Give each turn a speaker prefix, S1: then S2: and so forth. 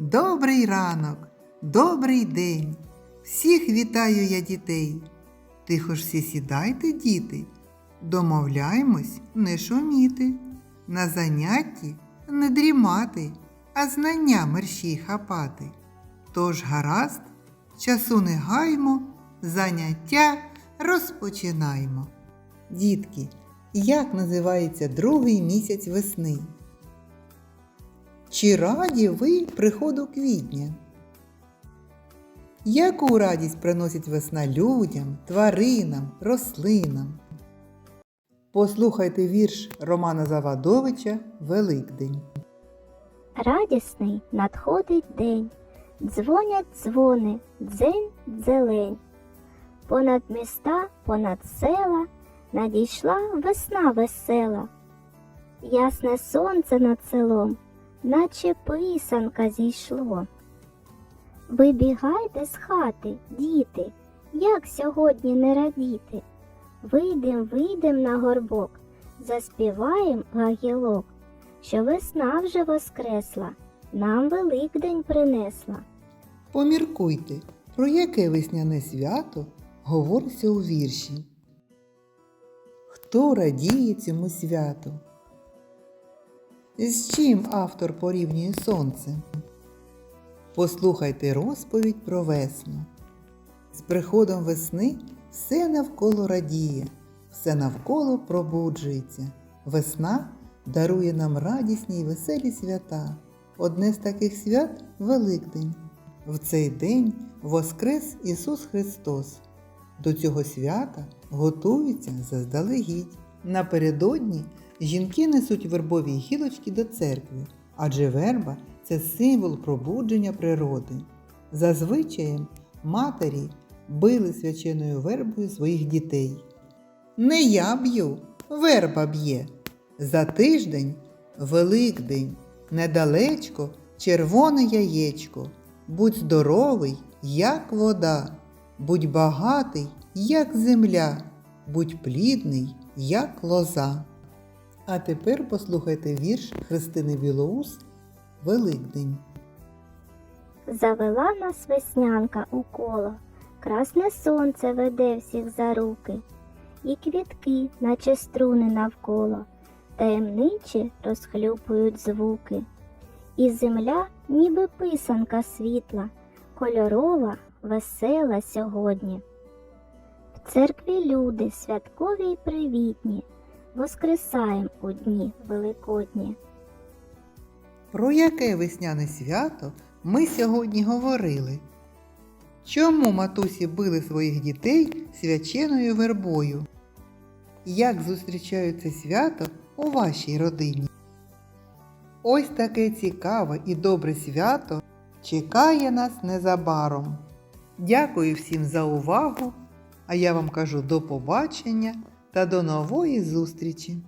S1: Добрий ранок, добрий день. Всіх вітаю я дітей. Тихо ж всі сідайте, діти. Домовляємось не шуміти. На занятті не дрімати, а знання мерщій хапати. Тож гаразд, часу не гаймо, заняття розпочинаємо. Дітки, як називається другий місяць весни? Чи раді ви приходу квітня? Яку радість приносить весна людям, тваринам, рослинам? Послухайте вірш Романа Завадовича Великдень.
S2: Радісний надходить день, дзвонять дзвони, дзень дзелень. Понад міста, понад села надійшла весна весела. Ясне сонце над селом, наче писанка зійшло. Вибігайте з хати, діти, як сьогодні не радіти. Вийдем, вийдем на горбок, заспіваєм гагілок що весна вже воскресла, нам Великдень принесла.
S1: Поміркуйте, про яке весняне свято говориться у вірші. Хто радіє цьому святу? З чим автор порівнює сонце? Послухайте розповідь про весну. З приходом весни все навколо радіє, все навколо пробуджується. Весна дарує нам радісні й веселі свята. Одне з таких свят Великдень. В цей день воскрес Ісус Христос. До цього свята готуються заздалегідь. Напередодні жінки несуть вербові гілочки до церкви, адже верба це символ пробудження природи. Зазвичаєм матері били свяченою вербою своїх дітей. Не я б'ю, верба б'є. За тиждень Великдень, недалечко червоне яєчко. Будь здоровий, як вода, будь багатий, як земля, будь плідний, як лоза. А тепер послухайте вірш Христини Білоус Великдень.
S2: Завела нас веснянка у коло, красне сонце веде всіх за руки, і квітки, наче струни навколо, таємничі розхлюпують звуки. І земля, ніби писанка світла, кольорова, весела сьогодні. В церкві люди святкові й привітні, воскресаєм у дні великодні.
S1: Про яке весняне свято ми сьогодні говорили? Чому матусі били своїх дітей свяченою вербою? Як зустрічають це свято у вашій родині? Ось таке цікаве і добре свято чекає нас незабаром. Дякую всім за увагу, а я вам кажу до побачення та до нової зустрічі!